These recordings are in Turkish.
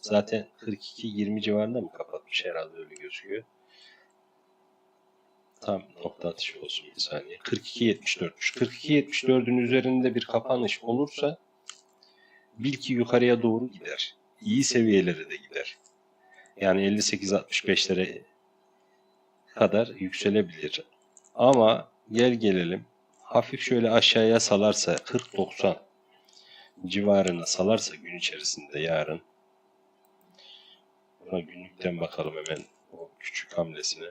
zaten 42-20 civarında mı kapatmış herhalde öyle gözüküyor. Tam nokta atışı olsun bir saniye. 42-74'müş. 42-74'ün üzerinde bir kapanış olursa bil ki yukarıya doğru gider. İyi seviyelere de gider. Yani 58-65'lere kadar yükselebilir. Ama gel gelelim hafif şöyle aşağıya salarsa 40-90 civarına salarsa gün içerisinde yarın buna günlükten bakalım hemen o küçük hamlesine.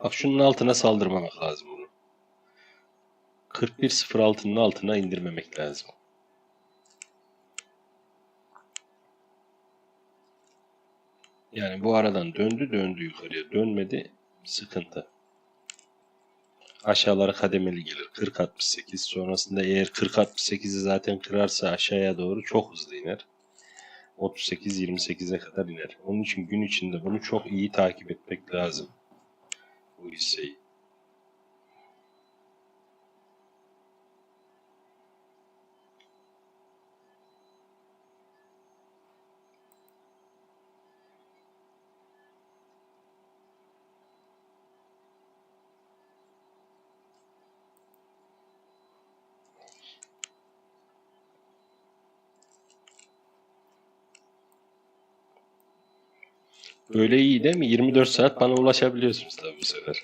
Bak şunun altına saldırmamak lazım bunu. 41.06'nın altına indirmemek lazım. Yani bu aradan döndü döndü yukarıya dönmedi sıkıntı. Aşağılara kademeli gelir 40-68 sonrasında eğer 40-68'i zaten kırarsa aşağıya doğru çok hızlı iner. 38-28'e kadar iner. Onun için gün içinde bunu çok iyi takip etmek lazım. Bu hisseyi. Böyle iyi değil mi? 24 saat bana ulaşabiliyorsunuz tabii bu sefer.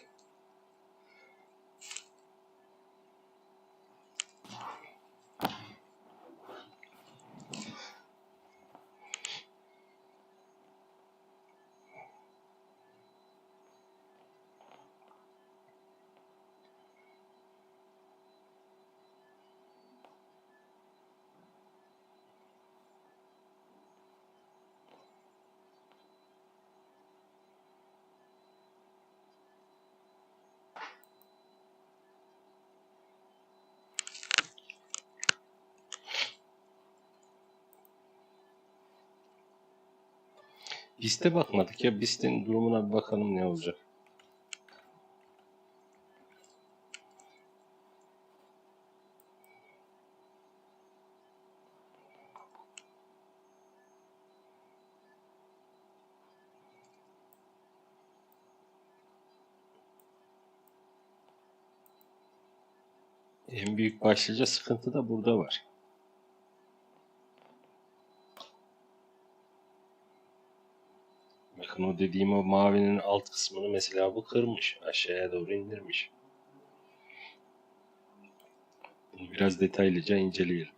BIST'e bakmadık ya. BIST'in durumuna bir bakalım ne olacak. En büyük başlıca sıkıntı da burada var. Bakın o dediğim o mavinin alt kısmını mesela bu kırmış. Aşağıya doğru indirmiş. Bunu biraz detaylıca inceleyelim.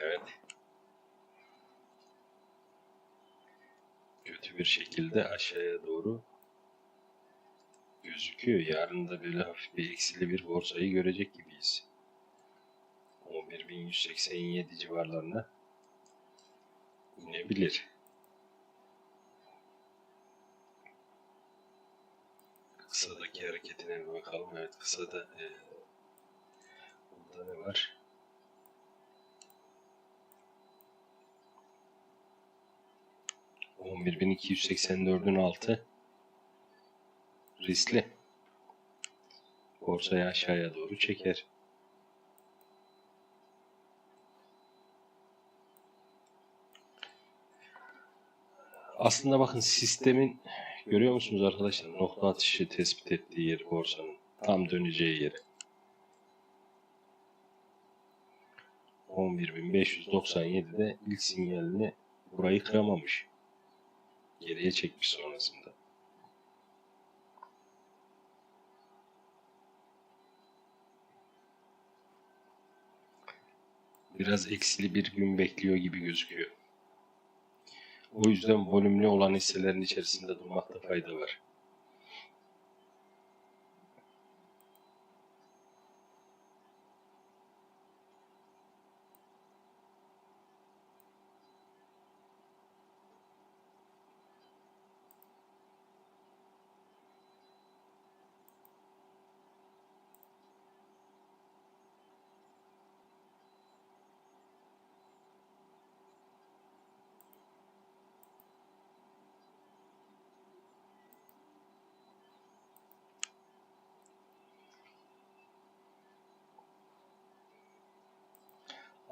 Evet. Kötü bir şekilde aşağıya doğru gözüküyor. Yarın da böyle hafif bir eksili bir borsayı görecek gibiyiz. 11.187 civarlarına inebilir. Kısadaki hareketine bir bakalım. Evet kısada e, burada ne var? ...11.284'ün altı riskli. Borsayı aşağıya doğru çeker. Aslında bakın sistemin görüyor musunuz arkadaşlar nokta atışı tespit ettiği yer borsanın tam döneceği yeri. 11.597'de ilk sinyalini burayı kıramamış. Geriye çekmiş sonrasında. Biraz eksili bir gün bekliyor gibi gözüküyor. O yüzden volümlü olan hisselerin içerisinde durmakta fayda var.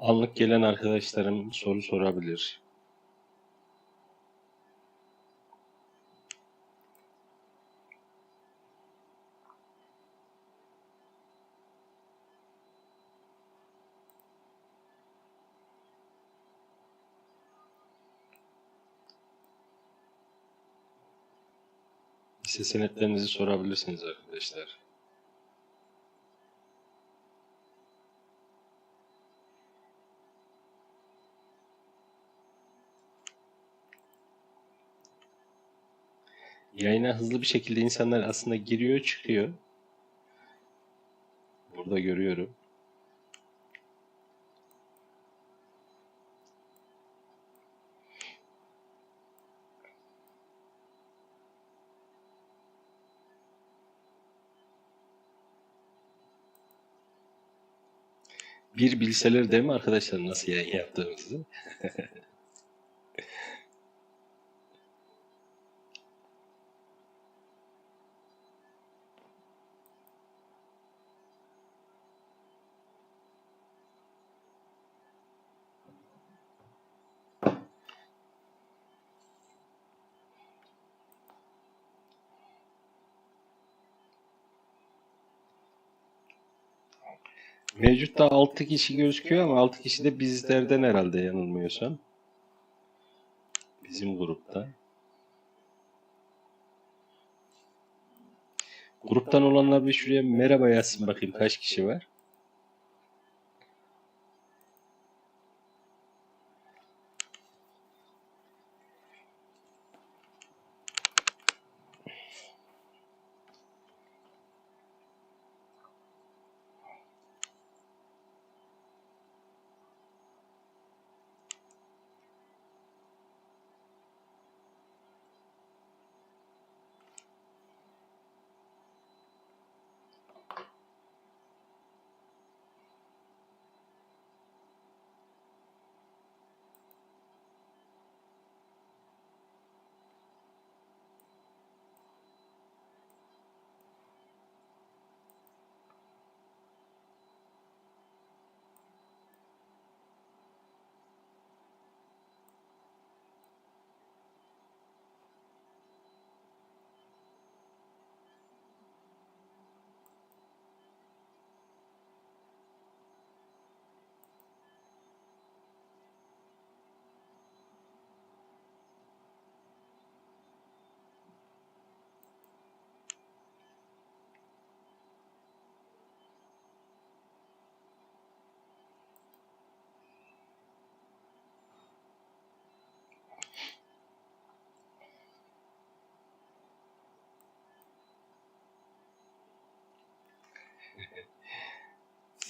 Anlık gelen arkadaşlarım soru sorabilir. Hisse senetlerinizi sorabilirsiniz arkadaşlar. Yayına hızlı bir şekilde insanlar aslında giriyor çıkıyor. Burada görüyorum. Bir bilseler değil mi arkadaşlar nasıl yayın yaptığımızı? Mevcutta 6 kişi gözüküyor ama 6 kişi de bizlerden herhalde yanılmıyorsam. Bizim grupta. Gruptan olanlar bir şuraya merhaba yazsın bakayım kaç kişi var.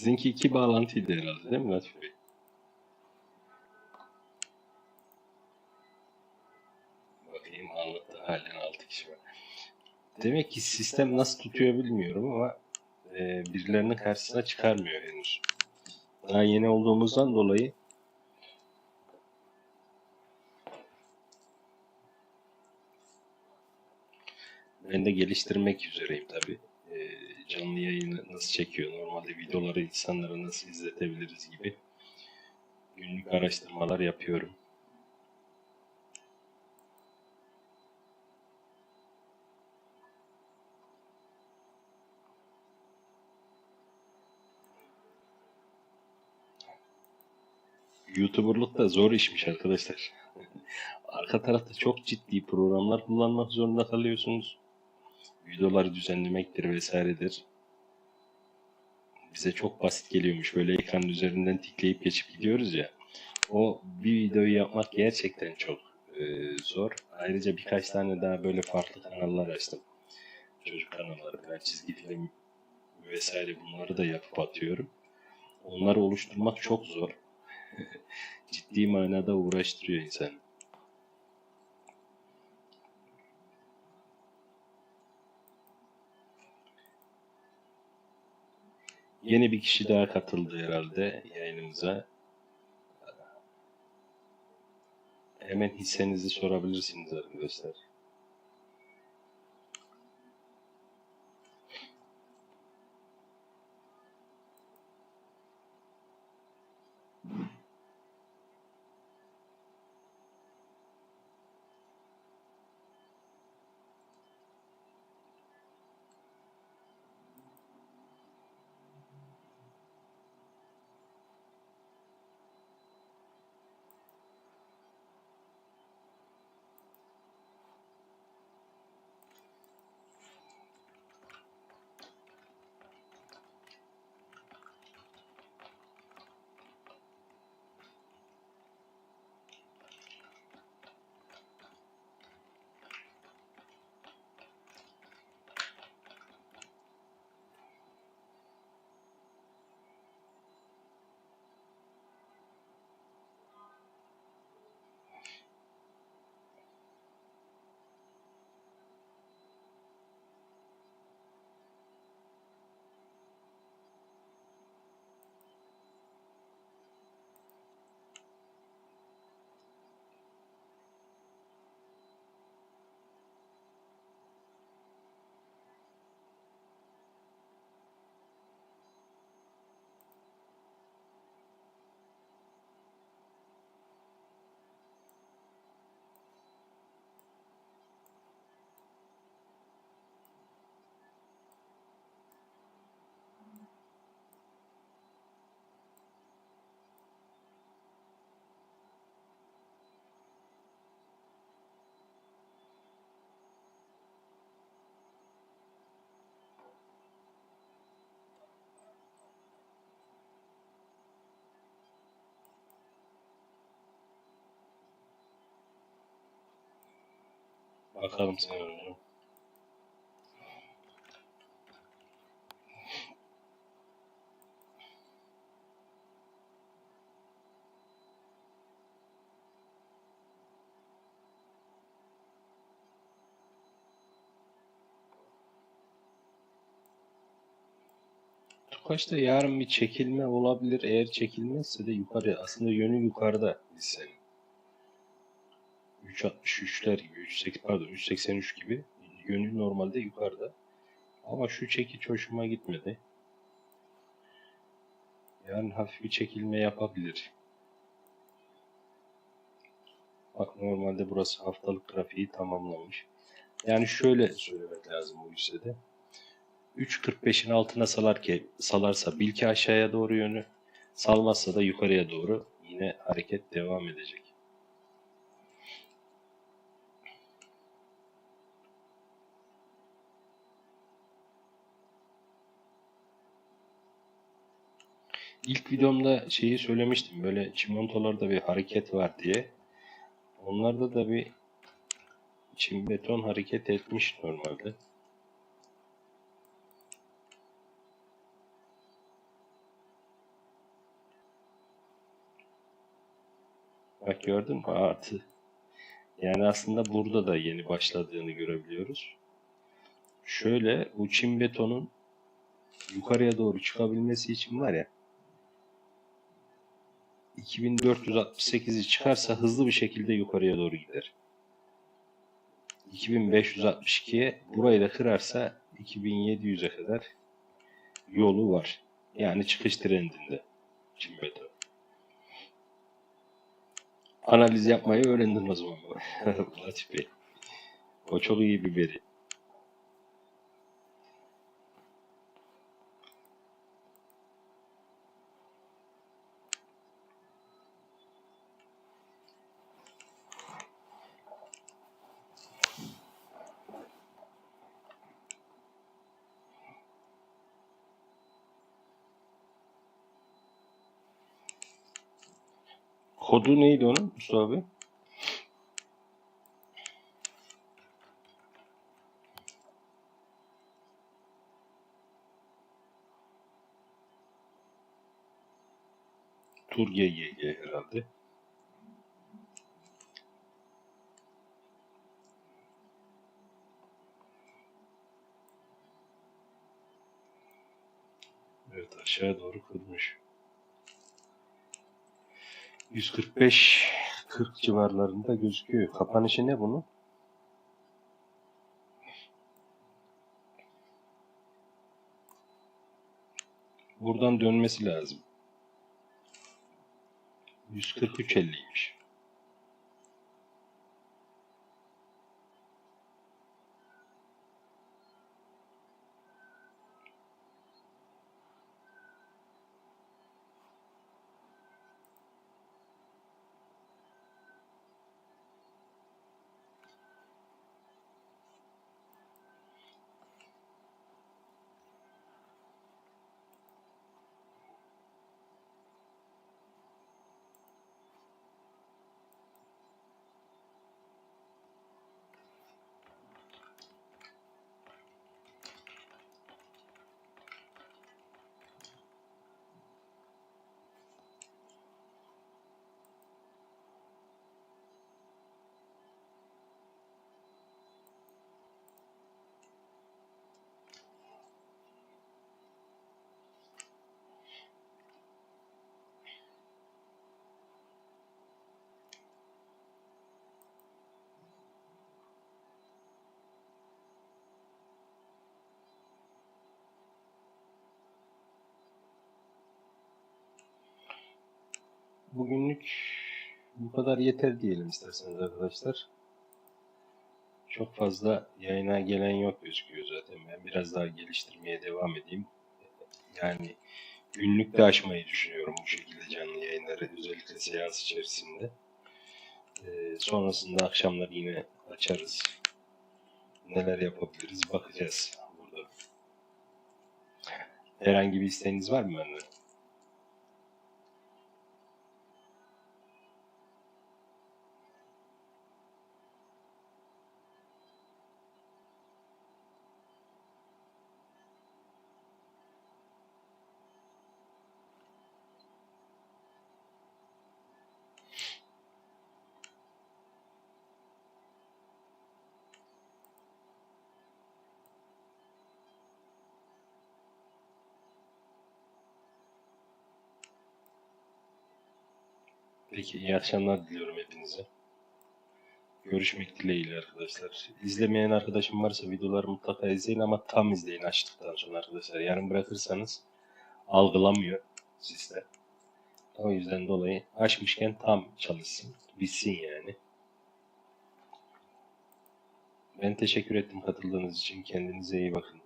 Sizinki iki bağlantıydı herhalde değil mi Latif Bey? Bakayım anlattı halen 6 kişi var. Demek ki sistem nasıl tutuyor bilmiyorum ama e, birilerinin karşısına çıkarmıyor henüz. Daha yeni olduğumuzdan dolayı ben de geliştirmek üzereyim tabi. Canlı yayını nasıl çekiyor, normalde videoları insanlara nasıl izletebiliriz gibi günlük araştırmalar yapıyorum. YouTuber'lık da zor işmiş arkadaşlar. Arka tarafta çok ciddi programlar kullanmak zorunda kalıyorsunuz. Videoları düzenlemektir vesairedir. Bize çok basit geliyormuş. Böyle ekranın üzerinden tıklayıp geçip gidiyoruz ya. O bir videoyu yapmak gerçekten çok e, zor. Ayrıca birkaç tane daha böyle farklı kanallar açtım. Çocuk kanalları, ben çizgi film vesaire bunları da yapıp atıyorum. Onları oluşturmak çok zor. Ciddi manada uğraştırıyor insan. Yeni bir kişi daha katıldı herhalde yayınımıza. Hemen hissenizi sorabilirsiniz arkadaşlar. Bakalım sen hocam. Tukaç'ta yarın bir çekilme olabilir. Eğer çekilmezse de yukarı. Aslında yönü yukarıda lisenin. 3.63'ler gibi, 3.80 pardon 3.83 gibi yönü normalde yukarıda. Ama şu çekiç hoşuma gitmedi. Yarın hafif bir çekilme yapabilir. Bak normalde burası haftalık grafiği tamamlamış. Yani şöyle söylemek lazım bu hissede. 3.45'in altına salar ki salarsa bilki aşağıya doğru yönü, salmazsa da yukarıya doğru yine hareket devam edecek. İlk videomda şeyi söylemiştim. Böyle çimentolarda bir hareket var diye. Onlarda da bir çim beton hareket etmiş normalde. Bak gördün mü artı. Yani aslında burada da yeni başladığını görebiliyoruz. Şöyle bu çim betonun yukarıya doğru çıkabilmesi için var ya 2468'i çıkarsa hızlı bir şekilde yukarıya doğru gider. 2562'ye burayı da kırarsa 2700'e kadar yolu var. Yani çıkış trendinde beton. Analiz yapmayı öğrendin o zaman. Latif Bey. O çok iyi bir veri. Kodu neydi onun Mustafa abi? Tur GGG herhalde. Evet aşağı doğru kırmış. 145 40 civarlarında gözüküyor. Kapanışı ne bunun? Buradan dönmesi lazım. 143.50'ymiş. Bugünlük bu kadar yeter diyelim isterseniz arkadaşlar. Çok fazla yayına gelen yok gözüküyor zaten. Ben biraz daha geliştirmeye devam edeyim. Yani günlük de açmayı düşünüyorum bu şekilde canlı yayınları özellikle seans içerisinde. Ee, sonrasında akşamlar yine açarız. Neler yapabiliriz bakacağız burada. Herhangi bir isteğiniz var mı benden? Peki iyi akşamlar diliyorum hepinize. Görüşmek dileğiyle arkadaşlar. İzlemeyen arkadaşım varsa videoları mutlaka izleyin ama tam izleyin açtıktan sonra arkadaşlar. Yarın bırakırsanız algılamıyor sistem. O yüzden dolayı açmışken tam çalışsın. Bitsin yani. Ben teşekkür ettim katıldığınız için. Kendinize iyi bakın.